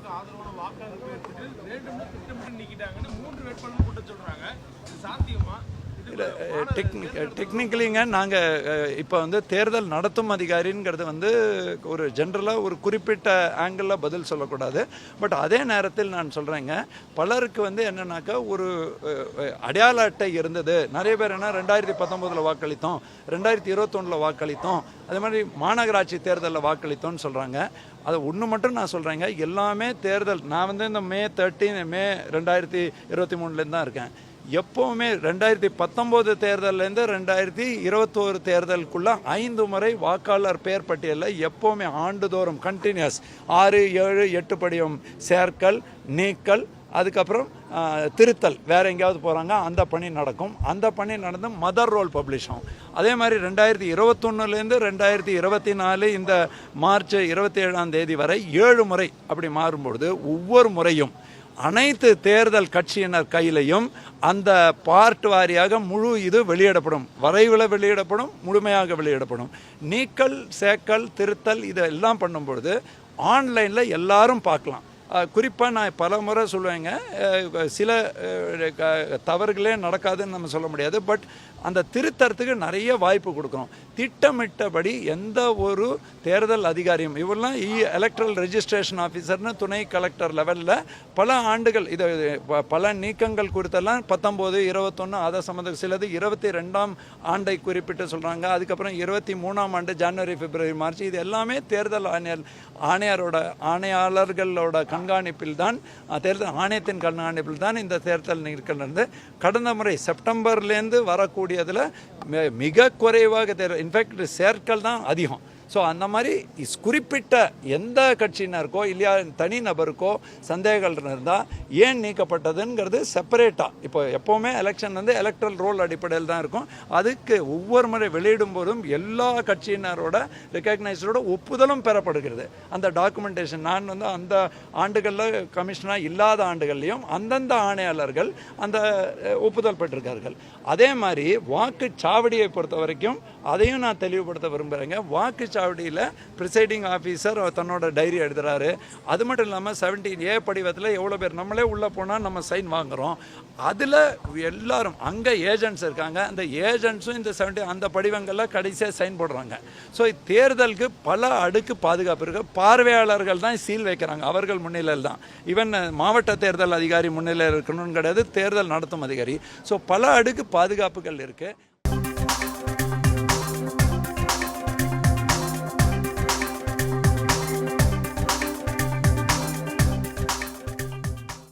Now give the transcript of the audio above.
திமுக ஆதரவான வாக்காளர்கள் ஏற்பட்டு திட்டமிட்டு நீக்கிட்டாங்கன்னு மூன்று வேட்பாளர்கள் கூட்ட சொல்றாங்க. சாத்தியமா? டெக்னிக் டெக்னிக்கலிங்க நாங்கள் இப்போ வந்து தேர்தல் நடத்தும் அதிகாரிங்கிறது வந்து ஒரு ஜென்ரலாக ஒரு குறிப்பிட்ட ஆங்கிளில் பதில் சொல்லக்கூடாது. பட் அதே நேரத்தில் நான் சொல்கிறேங்க பலருக்கு வந்து என்னன்னாக்கா ஒரு அடையாள அட்டை இருந்தது. நிறைய பேர் என்ன ரெண்டாயிரத்தி பத்தொம்போதில் வாக்களித்தோம் ரெண்டாயிரத்தி இருபத்தொன்னில் வாக்களித்தோம் அதே மாதிரி மாநகராட்சி தேர்தலில் வாக்களித்தோம்னு சொல்கிறாங்க அது ஒன்று மட்டும் நான் சொல்கிறேங்க எல்லாமே தேர்தல் நான் வந்து இந்த மே தேர்ட்டீன் மே ரெண்டாயிரத்தி இருபத்தி மூணுலேருந்து தான் இருக்கேன். எப்போவுமே ரெண்டாயிரத்தி பத்தொம்போது தேர்தல்லேருந்து ரெண்டாயிரத்தி இருபத்தோரு தேர்தலுக்குள்ள ஐந்து முறை வாக்காளர் பெயர் பட்டியலில் எப்போவுமே ஆண்டுதோறும் கண்டினியூஸ் ஆறு ஏழு எட்டு படியும் சேர்க்கல் நீக்கல் அதுக்கப்புறம் திருத்தல். வேற எங்கேயாவது போகிறாங்க அந்த பணி நடக்கும். அந்த பணி நடந்து மதர் ரோல் பப்ளிஷ் ஆகும். அதே மாதிரி ரெண்டாயிரத்தி இருபத்தொன்னுலேருந்து ரெண்டாயிரத்தி இருபத்தி நாலு இந்த மார்ச் இருபத்தி ஏழாம் தேதி வரை ஏழு முறை அப்படி மாறும்பொழுது ஒவ்வொரு முறையும் அனைத்து தேர்தல் கட்சியினர் கையிலையும் அந்த பார்ட் வாரியாக முழு இது வெளியிடப்படும். வரைவில் வெளியிடப்படும் முழுமையாக வெளியிடப்படும். நீக்கல் சேக்கல் திருத்தல் இதெல்லாம் பண்ணும்பொழுது ஆன்லைனில் எல்லாரும் பார்க்கலாம். குறிப்பாக நான் பல முறை சொல்லுவேங்க சில தவறுகளே நடக்காதுன்னு நம்ம சொல்ல முடியாது. பட் அந்த திருத்தறத்துக்கு நிறைய வாய்ப்பு கொடுக்குறோம் திட்டமிட்டபடி எந்த ஒரு தேர்தல் அதிகாரியும் இவரெல்லாம் இ எலக்ட்ரல் ரெஜிஸ்ட்ரேஷன் ஆஃபீஸர்னு துணை கலெக்டர் லெவலில் பல ஆண்டுகள் இதை ப- பல நீக்கங்கள் குறித்தெல்லாம் பத்தொம்போது இருபத்தொன்று அதை சம்மந்த சிலது இருபத்தி ரெண்டாம் ஆண்டை குறிப்பிட்டு சொல்கிறாங்க அதுக்கப்புறம் இருபத்தி மூணாம் ஆண்டு ஜனவரி பிப்ரவரி மார்ச் இது எல்லாமே தேர்தல் ஆணையர் ஆணையரோட ஆணையாளர்களோட கண்காணிப்பில் தான் தேர்தல் ஆணையத்தின் கண்காணிப்பில் தான் இந்த தேர்தல் நிற்கிறது கடந்த முறை செப்டம்பர்லேருந்து வரக்கூடிய மி- மிக குறைவாக தேர்தல் இன்ஃபேக்ட் சேர்க்கல் தான் அதிகம். ஸோ அந்த மாதிரி குறிப்பிட்ட எந்த கட்சியினருக்கோ இல்லையா தனி நபருக்கோ சந்தேகங்கள் இருந்தால் ஏன் நீக்கப்பட்டதுங்கிறது செப்பரேட்டாக இப்போ எப்போவுமே எலெக்ஷன் வந்து எலக்ட்ரல் ரோல் அடிப்படையில் தான் இருக்கும். அதுக்கு ஒவ்வொரு முறை வெளியிடும் போதும் எல்லா கட்சியினரோட ரெக்கக்னைஸரோட ஒப்புதலும் பெறப்படுகிறது. அந்த டாக்குமெண்டேஷன் நான் வந்து அந்த ஆண்டுகளில் கமிஷனாக இல்லாத ஆண்டுகள்லையும் அந்தந்த ஆணையாளர்கள் அந்த ஒப்புதல் பெற்றிருக்கார்கள். அதே மாதிரி வாக்குச்சாவடியை பொறுத்த வரைக்கும் அதையும் நான் தெளிவுபடுத்த விரும்புகிறேங்க வாக்குச்சாவடியில் ப்ரிசைடிங் ஆஃபீஸர் தன்னோட டைரி எழுதுறாரு. அது மட்டும் இல்லாமல் செவன்டீன் ஏ படிவத்தில் எவ்வளோ பேர் நம்மளே உள்ளே போனால் நம்ம சைன் வாங்குறோம். அதில் எல்லாரும் அங்கே ஏஜென்ட்ஸ் இருக்காங்க. அந்த ஏஜென்ட்ஸும் இந்த செவன்டி அந்த படிவங்களில் கடைசியாக சைன் போடுறாங்க. ஸோ தேர்தலுக்கு பல அடுக்கு பாதுகாப்பு இருக்குது பார்வையாளர்கள் தான் சீல் வைக்கிறாங்க. அவர்கள் முன்னிலையில் தான். ஈவன் மாவட்ட தேர்தல் அதிகாரி முன்னிலையில் இருக்கணும்னு கிடையாது தேர்தல் நடத்தும் அதிகாரி. ஸோ பல அடுக்கு பாதுகாப்புகள் இருக்குது